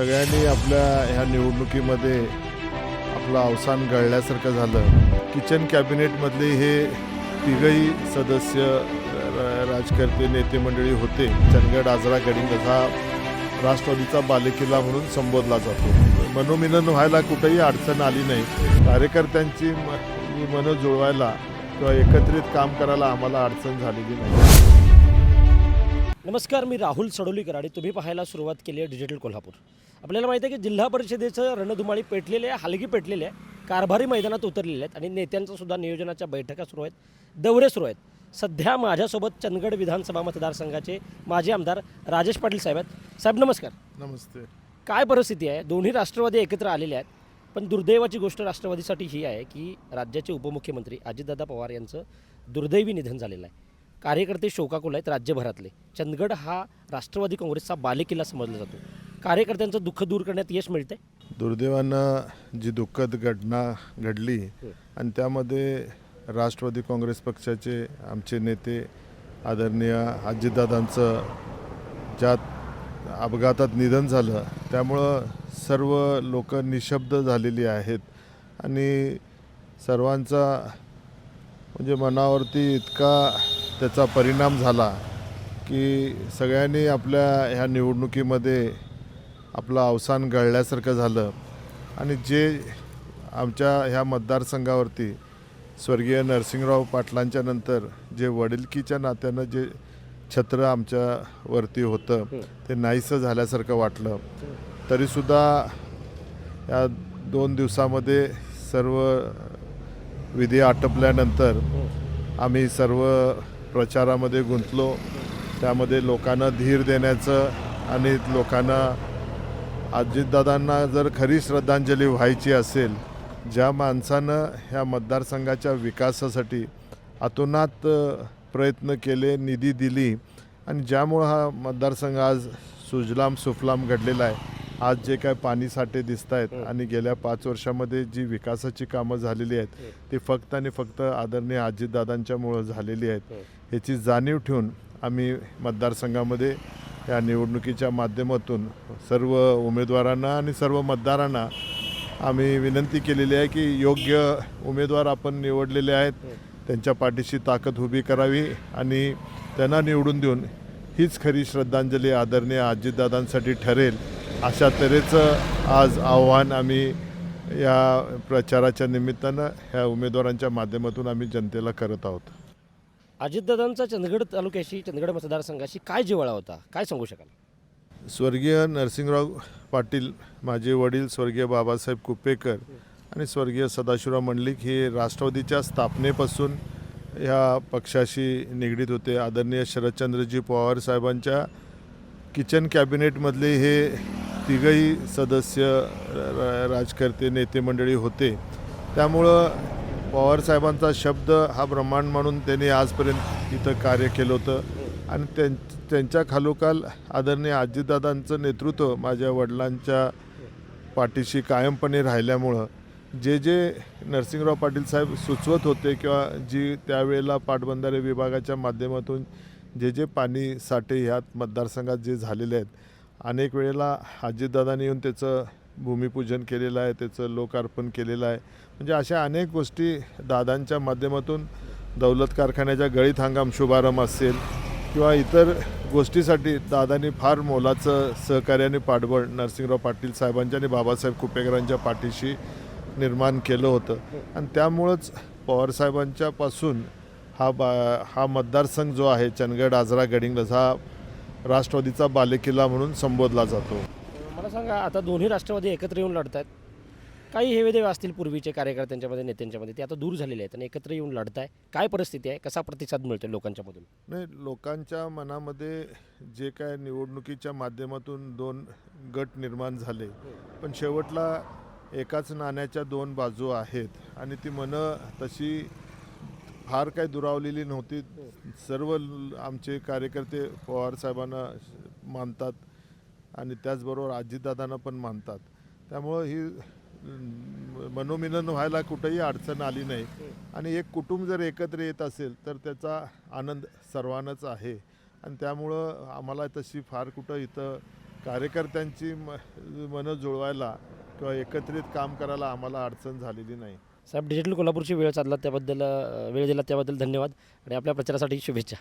सगळ्यांनी आपल्या ह्या निवडणुकीमध्ये आपलं अवसान गळल्यासारखं झालं. किचन कॅबिनेटमधले हे तिघही सदस्य राजकर्ते नेते मंडळी होते. चंदगड आजरा गडिंग हा राष्ट्रवादीचा बालेकिल्ला म्हणून संबोधला जातो. मनोमिलन व्हायला कुठेही अडचण आली नाही. कार्यकर्त्यांची मनं जुळवायला किंवा एकत्रित काम करायला आम्हाला अडचण झालेली नाही. नमस्कार मी राहुल सडोलीकर आणि तुम्ही पाहायला सुरुवात केली आहे डिजिटल कोल्हापूर. आपल्याला माहिती आहे की जिल्हा परिषदेचं रणधुमाळी पेटलेली आहे हलगी पेटलेली आहे कारभारी मैदानात उतरलेले आहेत आणि नेत्यांचं सुद्धा नियोजनाच्या बैठका सुरू आहेत दौरे सुरू आहेत. सध्या माझ्यासोबत चंदगड विधानसभा मतदारसंघाचे माजी आमदार राजेश पाटील साहेब आहेत. साहेब नमस्कार. नमस्ते. काय परिस्थिती आहे? दोन्ही राष्ट्रवादी एकत्र आलेले आहेत पण दुर्दैवाची गोष्ट राष्ट्रवादीसाठी ही आहे की राज्याचे उपमुख्यमंत्री अजितदादा पवार यांचं दुर्दैवी निधन झालेलं आहे. कार्यकर्ते शोकाकुल आहेत राज्यभरातले. चंदगड हा राष्ट्रवादी काँग्रेसचा बालेकिल्ला समजला जातो. कार्यकर्त्यांचं दुःख दूर करण्यात यश मिळतंय? दुर्दैवानं जी दुःखद घटना घडली आणि त्यामध्ये राष्ट्रवादी काँग्रेस पक्षाचे आमचे नेते आदरणीय अजितदादांचं ज्यात अपघातात निधन झालं त्यामुळं सर्व लोक निशब्द झालेली आहेत. आणि सर्वांचा म्हणजे मनावरती इतका त्याचा परिणाम झाला की सगळ्यांनी आपल्या ह्या निवडणुकीमध्ये आपलं अवसान गळल्यासारखं झालं. आणि जे आमच्या ह्या मतदारसंघावरती स्वर्गीय नरसिंहराव पाटलांच्या नंतर जे वडिलकीच्या नात्यानं जे छत्र आमच्यावरती होतं ते नाहीसं झाल्यासारखं वाटलं. तरीसुद्धा या दोन दिवसामध्ये सर्व विधी आटपल्यानंतर आम्ही सर्व प्रचारामध्ये गुंतलो. त्यामध्ये लोकांना धीर देण्याचं आणि लोकांना अजितदादांना जर खरी श्रद्धांजली व्हायची असेल ज्या माणसानं ह्या मतदारसंघाच्या विकासासाठी अतोनात प्रयत्न केले निधी दिली आणि ज्यामुळं हा मतदारसंघ आज सुजलाम सुफलाम घडलेला आहे. आज जे काय पाणी साठे दिसत आहेत आणि गेल्या पाच वर्षामध्ये जी विकासाची कामं झालेली आहेत ती फक्त आणि फक्त आदरणीय अजितदादांच्यामुळं झालेली आहेत. ह्याची जाणीव ठेवून आम्ही मतदारसंघामध्ये या निवडणुकीच्या माध्यमातून सर्व उमेदवारांना आणि सर्व मतदारांना आम्ही विनंती केलेली आहे की योग्य उमेदवार आपण निवडलेले आहेत त्यांच्या पाठीशी ताकद उभी करावी आणि त्यांना निवडून देऊन हीच खरी श्रद्धांजली आदरणीय अजितदादांसाठी ठरेल. अशा तऱ्हेचं आज आव्हान आम्ही या प्रचाराच्या निमित्तानं ह्या उमेदवारांच्या माध्यमातून आम्ही जनतेला करत आहोत. अजितदादांचा चंदगड तालुक्याशी चंदगड मतदारसंघाशी काय जिव्हाळा होता? काय सांगू शकाल? स्वर्गीय नरसिंहराव पाटील माझे वडील स्वर्गीय बाबासाहेब कुपेकर आणि स्वर्गीय सदाशिवराव मंडलिक हे राष्ट्रवादीच्या स्थापनेपासून ह्या पक्षाशी निगडीत होते. आदरणीय शरदचंद्रजी पवार साहेबांच्या किचन कॅबिनेटमधले हे तिघही सदस्य राजकर्ते नेते मंडळी होते. त्यामुळं पवारसाहेबांचा शब्द हा ब्रह्मांड म्हणून त्यांनी आजपर्यंत इथं कार्य केलं होतं. आणि त्यां त्यांच्या खालोखाल आदरणीय आजीदादांचं नेतृत्व माझ्या वडिलांच्या पाठीशी कायमपणे राहिल्यामुळं जे जे नरसिंहराव पाटील साहेब सुचवत होते किंवा जी त्यावेळेला पाटबंधारे विभागाच्या माध्यमातून जे जे पाणी साठे ह्यात मतदारसंघात जे झालेले आहेत अनेक वेळेला अजितदादांनी येऊन त्याचं भूमिपूजन केलेलं आहे त्याचं लोकार्पण केलेलं आहे. म्हणजे अशा अनेक गोष्टी दादांच्या माध्यमातून दौलत कारखान्याच्या गळीत हंगाम शुभारंभ असेल किंवा इतर गोष्टीसाठी दादांनी फार मोलाचं सहकार्याने पाठबळ नरसिंहराव पाटील साहेबांच्या आणि बाबासाहेब कुपेकरांच्या पाठीशी निर्माण केलं होतं. आणि त्यामुळंच पवारसाहेबांच्यापासून हा बा हा मतदारसंघ जो आहे चंदगड आजरा गडिंग्लज हा राष्ट्रवादीचा बालेकिल्ला म्हणून संबोधला जातो. मला सांगा आता दोन्ही राष्ट्रवादी एकत्र येऊन लढत आहेत काही हेवेदेवे असतील पूर्वीचे कार्यकर्त्यांच्यामध्ये नेत्यांच्यामध्ये ते आता दूर झालेले आहेत आणि एकत्र येऊन लढत आहे काय परिस्थिती आहे? कसा प्रतिसाद मिळतो लोकांच्या मधून नाही लोकांच्या मनामध्ये जे काय निवडणुकीच्या माध्यमातून दोन गट निर्माण झाले पण शेवटला एकाच नाण्याच्या दोन बाजू आहेत आणि ती मनं तशी फार काही दुरावलेली नव्हती. सर्व आमचे कार्यकर्ते पवार साहेबांना मानतात आणि त्याचबरोबर अजितदादांना पण मानतात. त्यामुळं ही मनोमिलन व्हायला कुठेही अडचण आली नाही. आणि एक कुटुंब जर एकत्र येत असेल तर त्याचा आनंद सर्वांनाच आहे. आणि त्यामुळं आम्हाला तशी फार कुठं इथं कार्यकर्त्यांची म मनं जुळवायला किंवा एकत्रित काम करायला आम्हाला अडचण झालेली नाही. साहेब डिजिटल कोल्हापूरची वेळ चालला त्याबद्दल वेळ दिला त्याबद्दल धन्यवाद आणि आपल्या प्रचारासाठी शुभेच्छा.